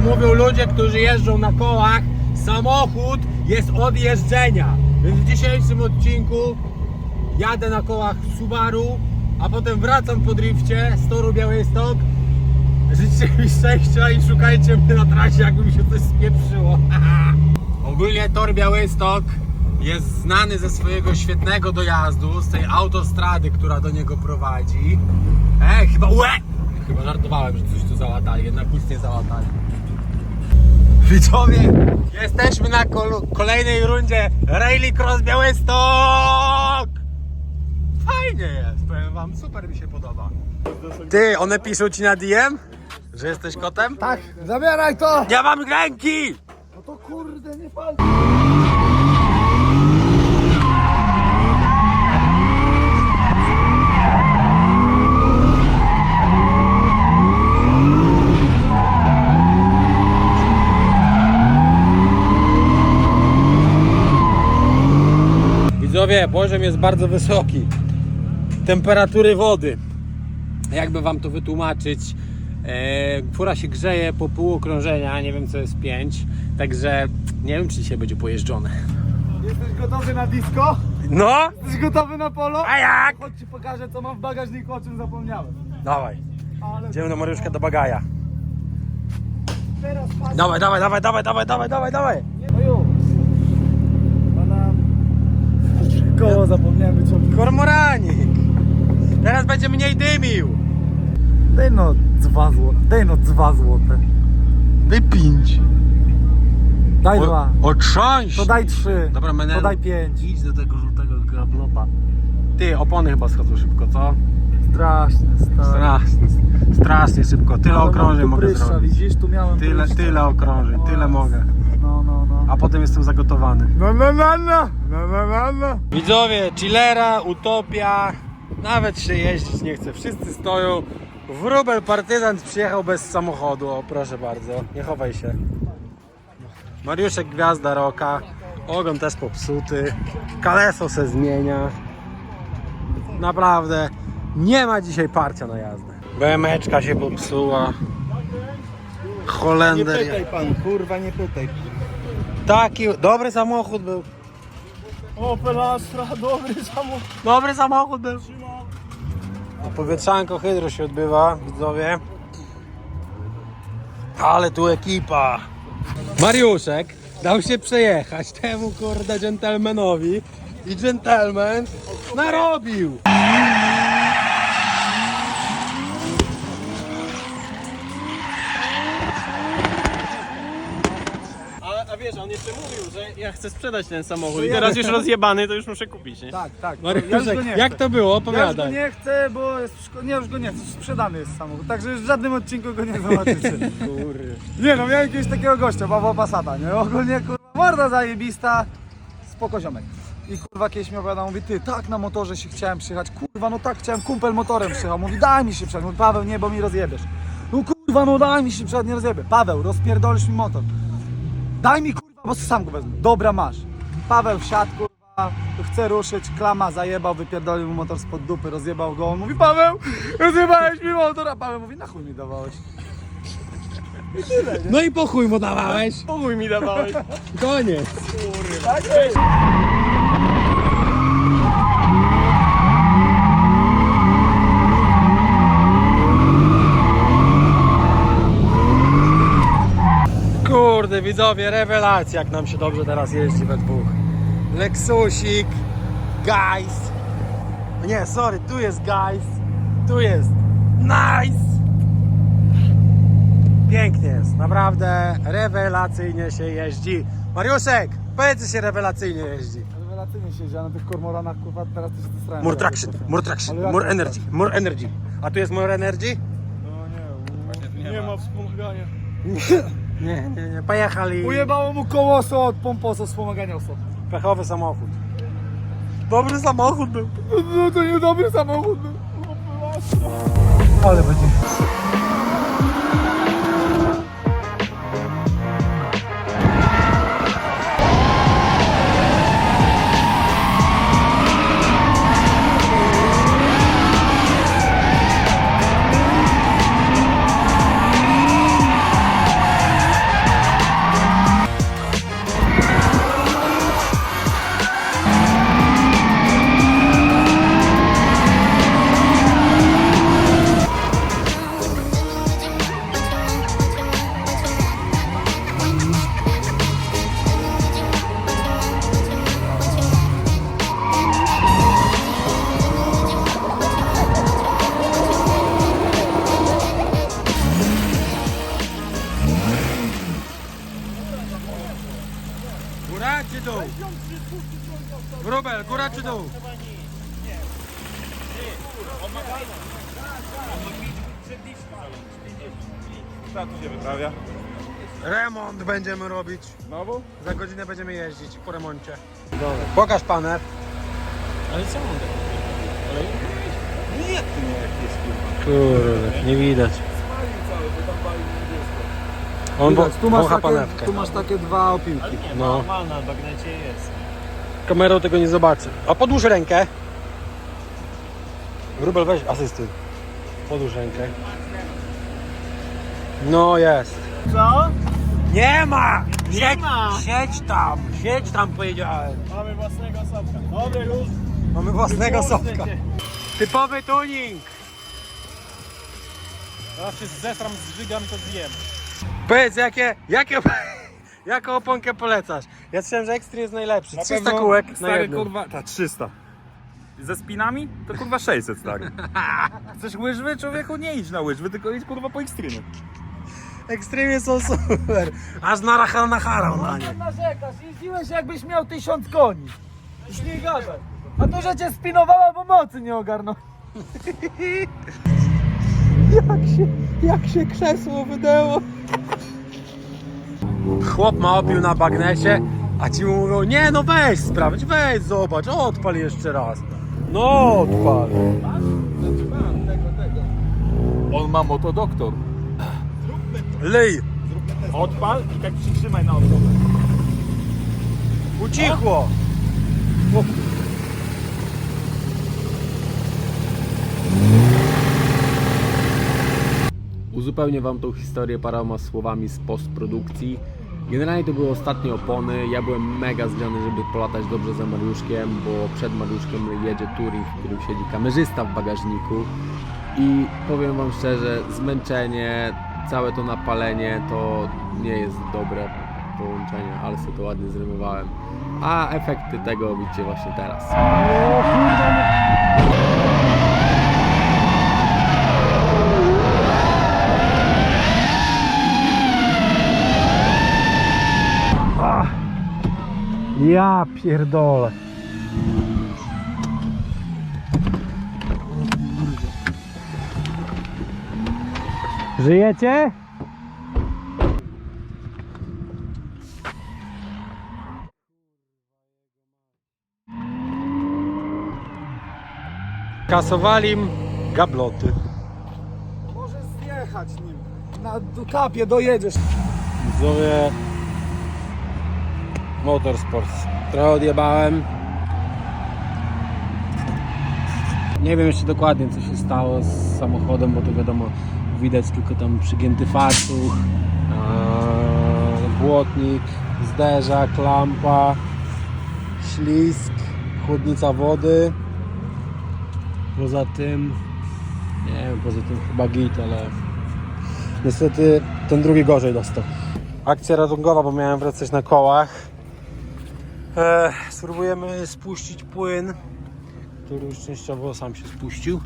mówią ludzie, którzy jeżdżą na kołach, samochód jest od jeżdżenia. Więc w dzisiejszym odcinku jadę na kołach Subaru, a potem wracam po drifcie z toru Białystok. Życzcie mi szczęścia i szukajcie mnie na trasie, jakby mi się coś spieprzyło. Ogólnie tor Białystok jest znany ze swojego świetnego dojazdu, z tej autostrady, która do niego prowadzi. E, chyba łe! Chyba żartowałem, że coś tu załatali, jednak nic nie załatali. Widzowie, jesteśmy na kol- kolejnej rundzie Rallycross Białystok! Fajnie jest, powiem wam, super mi się podoba. Ty, one piszą ci na DM, że jesteś kotem? Tak, zabieraj to! Nie mam ręki! No to kurde, nie fal. Widzowie, poziom jest bardzo wysoki. Temperatury wody. Jakby wam to wytłumaczyć? E, fura się grzeje po pół okrążenia, nie wiem co jest 5. Także nie wiem czy dzisiaj będzie pojeżdżone. Jesteś gotowy na disco? No! Jesteś gotowy na polo? A jak? Chodź ci pokażę co mam w bagażniku, o czym zapomniałem. Dawaj, Ale idziemy do Mariuszka do bagaja. teraz. Dawaj, dawaj, dawaj, dawaj, dawaj, dawaj, dawaj, dawaj już. Pana... Koło zapomniałem wyciągnąć. Kormoranik. Teraz będzie mniej dymił. Daj no dwa złote. Daj no dwa złote. Daj pięć. Daj dwa. Otrząść. To daj trzy. Dobra, menel. To daj pięć. Idź do tego żółtego gablota. Ty, opony chyba schodzą szybko, co? Strasznie, stary. Strasznie, strasznie szybko. Tyle Ale okrążeń mogę pryszcza, zrobić. Widzisz, tu miałem Tyle, tyle okrążeń, tyle O, mogę. A potem jestem zagotowany. No, no, no, no. No, no, no, no. Widzowie, chillera, utopia, nawet się jeździć nie chce, wszyscy stoją. Wróbel partyzant przyjechał bez samochodu, o proszę bardzo, nie chowaj się. Mariuszek Gwiazda Roka, ogon też popsuty, kaleso se zmienia. Naprawdę, nie ma dzisiaj parcia na jazdę. BMeczka się popsuła. Nie Holender. pytaj pan, kurwa, nie pytaj. Taki dobry samochód był. Opel Astra, dobry samochód. Dobry samochód był. A powietrzanko hydro się odbywa, widzowie. Ale tu ekipa. Mariuszek dał się przejechać temu kurde dżentelmenowi i dżentelmen narobił. A, a wiesz, on jeszcze mówił, że ja chcę sprzedać ten samochód i teraz już rozjebany, to już muszę kupić, nie? Tak, tak. Ja już go Mariuszek, nie jak chcę. to było? Ja już go Opowiadaj. nie chcę, bo jest szko- nie, już go nie chcę, sprzedany jest samochód, także już w żadnym odcinku go nie zobaczycie. Kurde. nie no, miałem jakiegoś takiego gościa, Pawła Passata, nie? Ogólnie kurwa, morda zajebista, spoko ziomek. I kurwa kiedyś mi opowiadał, mówi, ty, tak na motorze się chciałem przyjechać, kurwa, no tak chciałem, kumpel motorem przyjechał, mówi, daj mi się przejechać, mówi, Paweł, nie, bo mi rozjebiesz. No kurwa, no daj mi się przejechać, nie rozjebię. Paweł, rozpierdolisz mi motor. Daj mi kurwa, bo sam go wezmę. Dobra, masz. Paweł wsiadł, kurwa, chce ruszyć, klama zajebał, wypierdolił mu motor spod dupy, rozjebał go. On mówi, Paweł, rozjebałeś mi motor, a Paweł mówi, na chuj mi dawałeś. No i po chuj mu dawałeś. Pokój mi dawałeś. Koniec. Tak jest. Widzowie, rewelacja, jak nam się dobrze teraz jeździ we dwóch. Lexusik, guys. Nie, sorry, tu jest guys, tu jest nice. Pięknie jest, naprawdę rewelacyjnie się jeździ. Mariuszek, powiedz, że się rewelacyjnie jeździ. Rewelacyjnie się jeździ, a na tych kormoranach, kurwa, teraz też się strałem. More traction, more traction, Ale more to energy, more energy. A tu jest more energy? No nie, Nie ma wspomagania. Nie, nie, nie, pojechali. Ujebało mu kołoso od pomposo wspomagania osoby. Pechowy samochód. Dobry samochód był. No to niedobry samochód. no. Ale będzie. Tu się wyprawia? Remont będziemy robić. Znowu? Za godzinę będziemy jeździć po remoncie. Pokaż panel. Ale co on Nie, jak ty nie jak jest kurwa. Kurde, nie widać. Spalił cały, bo tam palił niebiesko. On Widać, tu, masz wącha takie, tu masz takie dwa opiłki. Ale nie, No. normalna, w bagnecie jest. Kamerą tego nie zobaczy. A podłóż rękę. Wróbel weź asysty. Podłóż rękę. No jest. Co? Nie ma! Nie siedź, ma! Siedź tam, siedź tam powiedziałem. Mamy własnego sopka. Dobry już. Mamy własnego cię. Typowy tuning. Teraz się zestram z żygami, to zjem. Powiedz, jakie, jakie, jaką oponkę polecasz? Ja słyszałem, że Extreme jest najlepszy. 300 kółek na Stary jednym. kurwa, ta 300. Ze spinami? To kurwa 600 stary. Chcesz łyżwy? Człowieku nie idź na łyżwy, tylko idź kurwa po ekstremie. Extreme są super. Aż na harał na nie. narzekasz, jeździłeś jakbyś miał tysiąc koni. Już nie gadaj. A to, że cię spinowała, bo mocy nie ogarnął. Jak się, jak się krzesło wydęło. Chłop ma opił na bagnecie, a ci mu mówią, nie no weź sprawdź, weź zobacz, odpal jeszcze raz. No odpal. On ma motodoktor. Lyj, Odpal i tak przytrzymaj na odpal. ucichło. Uzupełnię Wam tą historię paroma słowami z postprodukcji. Generalnie to były ostatnie opony. Ja byłem mega zgrany, żeby polatać dobrze za Mariuszkiem, bo przed Mariuszkiem jedzie touring, w którym siedzi kamerzysta w bagażniku. I powiem Wam szczerze, zmęczenie, całe to napalenie to nie jest dobre połączenie, ale sobie to ładnie zrymowałem. A efekty tego widzicie właśnie teraz. Ja pierdolę. Żyjecie? Kasowali im gabloty. Możesz zjechać nim. Na kapie dojedziesz. Widzowie Motorsports. Trochę odjebałem. Nie wiem jeszcze dokładnie co się stało z samochodem, bo to wiadomo widać tylko tam przygięty fartuch, eee, błotnik, zderzak, lampa, ślisk, chłodnica wody. Poza tym, nie wiem, poza tym chyba git, ale Niestety ten drugi gorzej dostał. Akcja ratunkowa, bo miałem wracać na kołach. E, spróbujemy spuścić płyn, który już częściowo sam się spuścił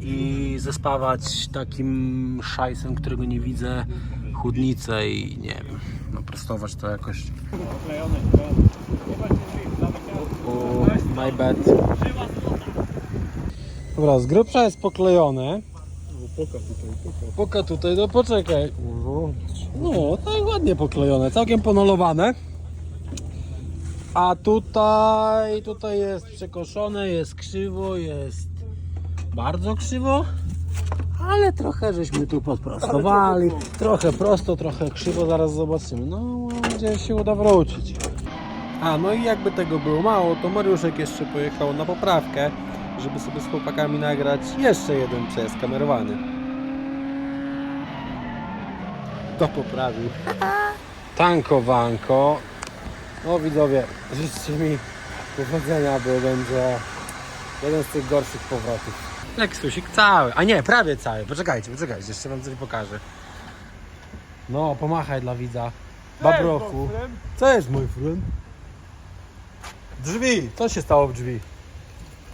i zespawać takim szajsem, którego nie widzę, chłodnicę i nie wiem, naprostować to jakoś. O, my bad. Dobra, z grubsza jest poklejone. Poka tutaj, no poczekaj. No, tak ładnie poklejone, całkiem ponalowane. A tutaj, tutaj jest przekoszone, jest krzywo, jest bardzo krzywo. Ale trochę żeśmy tu podprostowali. Trochę prosto, trochę krzywo, zaraz zobaczymy. No, że się uda wrócić. A, no i jakby tego było mało, to Mariuszek jeszcze pojechał na poprawkę, żeby sobie z chłopakami nagrać jeszcze jeden przejazd kamerowany. To poprawił. Tankowanko. No widzowie, życzcie mi powodzenia, bo będzie jeden z tych gorszych powrotów. Leksusik cały, a nie, prawie cały. Poczekajcie, poczekajcie, jeszcze wam coś pokażę. No, pomachaj dla widza. Babrochu. Co jest mój friend? Drzwi, co się stało w drzwi?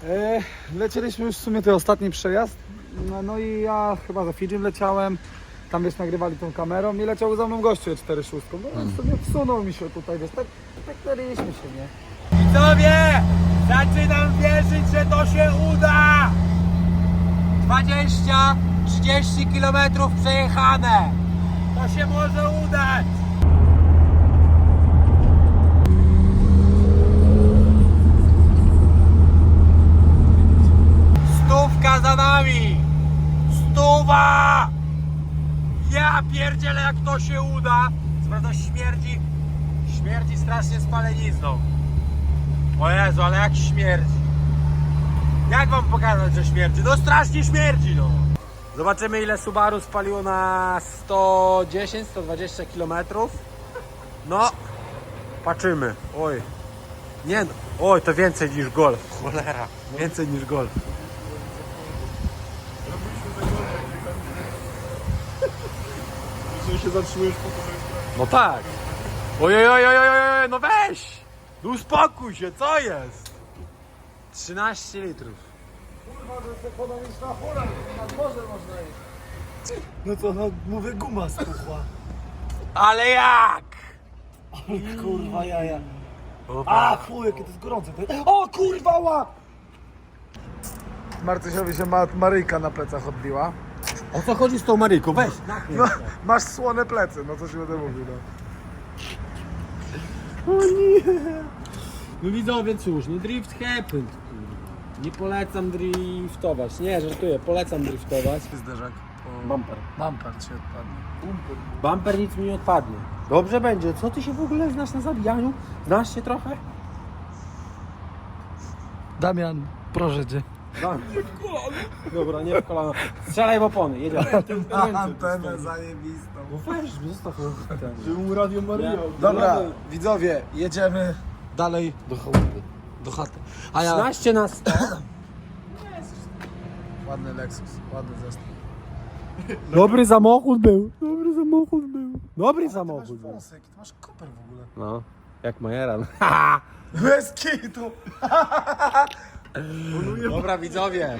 E, lecieliśmy już w sumie ten ostatni przejazd. No, no i ja chyba za Fidżim leciałem. Tam wiesz, nagrywali tą kamerą i leciał za mną gościu 4 szóstką. No więc sobie wsunął mi się tutaj, wiesz, tak, tak się, nie? Widzowie, zaczynam wierzyć, że to się uda. 20-30 km przejechane. To się może udać. Stówka za nami. Stuwa. Ja pierdzielę jak to się uda. Co prawda śmierdzi, śmierdzi strasznie spalenizną. O Jezu, ale jak śmierdzi. Jak wam pokazać, że śmierdzi? No strasznie śmierdzi, no. Zobaczymy ile Subaru spaliło na 110-120 km. No, patrzymy. Oj. Nie no. Oj, to więcej niż golf. Cholera. Więcej niż golf. Że się zatrzymujesz po to, No tak. Oj, oj, oj, oj, oj, oj, no weź! No uspokój się, co jest? 13 litrów. No to no, mówię, guma spuchła. Ale jak? Kurwa jaja. A, chuj, jakie to jest gorące. To... O, kurwa, ła! Marcysiowi się ma Maryjka na plecach odbiła. O co chodzi z tą Maryjką? Weź. No, masz słone plecy, no co ci będę mówił, no. No widzowie, cóż, no drift happened. kurwa. Nie polecam driftować. Nie, żartuję, polecam driftować. Zderzak. Bumper. Bumper ci odpadnie. Bumper nic mi nie odpadnie. Dobrze będzie. Co ty się w ogóle znasz na zabijaniu? Znasz się trochę? Damian, proszę cię. Dobra, nie w kolano. Strzelaj w opony, jedziemy. Antenę zajebistą. No weź, zostaw ją. Żeby mu Radio Maria Dobra, widzowie, jedziemy dalej do chałupy. Do chaty. A ja... 13 na 100. Ładny Lexus, ładny zestaw. Dobry samochód był. Dobry samochód był. Dobry samochód był. wąsek, ty masz koper w ogóle. No, jak Majeran. Bez kitu. Dobra, widzowie.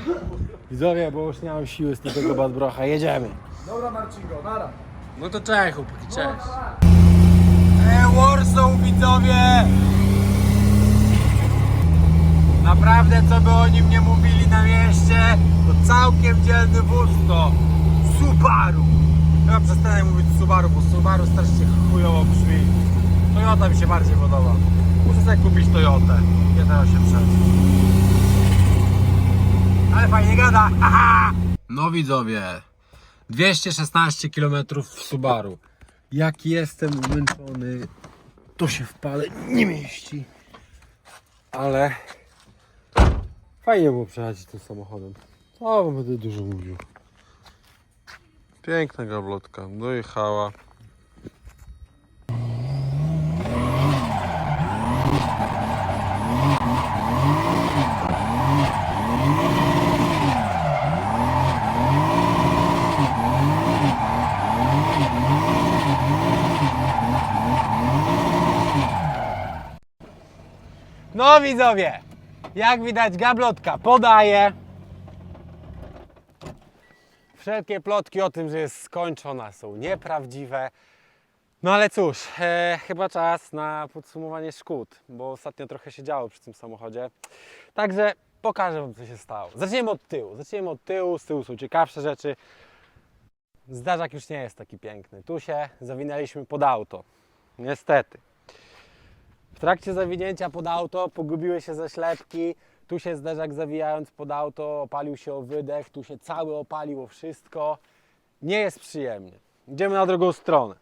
Widzowie, bo już nie mam siły z tego badbrocha. Jedziemy. Dobra Marcingo, nara. No to cześć, chłopaki, cześć. E, Warsaw, widzowie! Naprawdę, co by o nim nie mówili na mieście, to całkiem dzielny wóz to Subaru. Chyba przestanę mówić Subaru, bo Subaru strasznie chujowo brzmi. Toyota mi się bardziej podoba. Muszę sobie kupić Toyotę 1.8.6. Ale fajnie gada, haha! No widzowie, 216 km w Subaru. Jak jestem zmęczony, to się w pale nie mieści. Ale fajnie było przejechać tym samochodem. O, będę dużo mówił. Piękna gablotka, dojechała. No widzowie, jak widać gablotka podaje. Wszelkie plotki o tym, że jest skończona są nieprawdziwe. No ale cóż, e, chyba czas na podsumowanie szkód, bo ostatnio trochę się działo przy tym samochodzie. Także pokażę Wam co się stało. Zaczniemy od tyłu. Zaczniemy od tyłu, z tyłu są ciekawsze rzeczy. Zdarzak już nie jest taki piękny. Tu się zawinęliśmy pod auto. Niestety. W trakcie zawinięcia pod auto pogubiły się zaślepki. Tu się zderzak zawijając pod auto, opalił się o wydech, tu się cały opaliło wszystko. Nie jest przyjemnie. Idziemy na drugą stronę.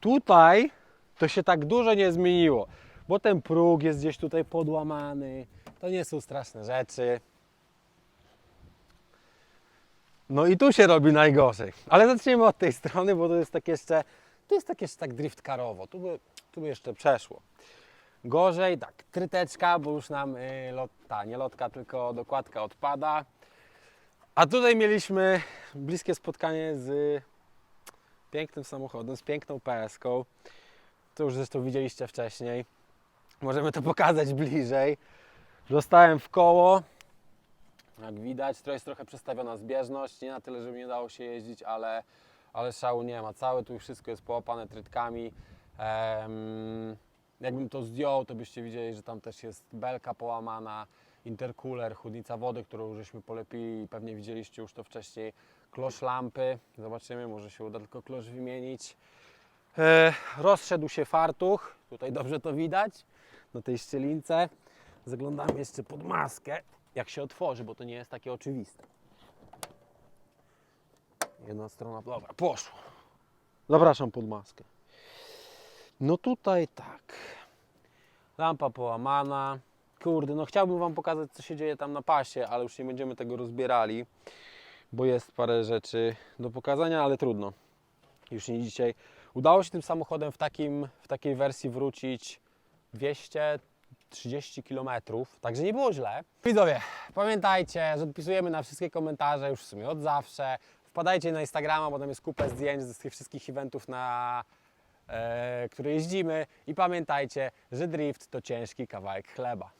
Tutaj to się tak dużo nie zmieniło, bo ten próg jest gdzieś tutaj podłamany. To nie są straszne rzeczy. No i tu się robi najgorzej. Ale zacznijmy od tej strony, bo to jest tak jeszcze, to jest tak jeszcze tak drift karowo. Tu by, tu by jeszcze przeszło. Gorzej, tak, tryteczka, bo już nam y, nie lotka, tylko dokładka odpada. A tutaj mieliśmy bliskie spotkanie z pięknym samochodem, z piękną PS-ką. To już zresztą widzieliście wcześniej. Możemy to pokazać bliżej. Dostałem w koło. Jak widać, to jest trochę przestawiona zbieżność, nie na tyle, żeby nie dało się jeździć, ale, ale szału nie ma. Całe tu wszystko jest połapane trytkami. Jakbym to zdjął, to byście widzieli, że tam też jest belka połamana, intercooler, chłodnica wody, którą żeśmy polepili i pewnie widzieliście już to wcześniej. Klosz lampy, zobaczymy, może się uda tylko klosz wymienić. E, rozszedł się fartuch, tutaj dobrze to widać, na tej szczelince. Zaglądamy jeszcze pod maskę, jak się otworzy, bo to nie jest takie oczywiste. Jedna strona, dobra, poszło. Zapraszam pod maskę. No tutaj tak. Lampa połamana. Kurde, no chciałbym Wam pokazać, co się dzieje tam na pasie, ale już nie będziemy tego rozbierali, bo jest parę rzeczy do pokazania, ale trudno. Już nie dzisiaj. Udało się tym samochodem w, takim, w takiej wersji wrócić 230 km, także nie było źle. Widzowie, pamiętajcie, że odpisujemy na wszystkie komentarze już w sumie od zawsze. Wpadajcie na Instagrama, bo tam jest kupę zdjęć z tych wszystkich eventów, na e, które jeździmy. I pamiętajcie, że drift to ciężki kawałek chleba.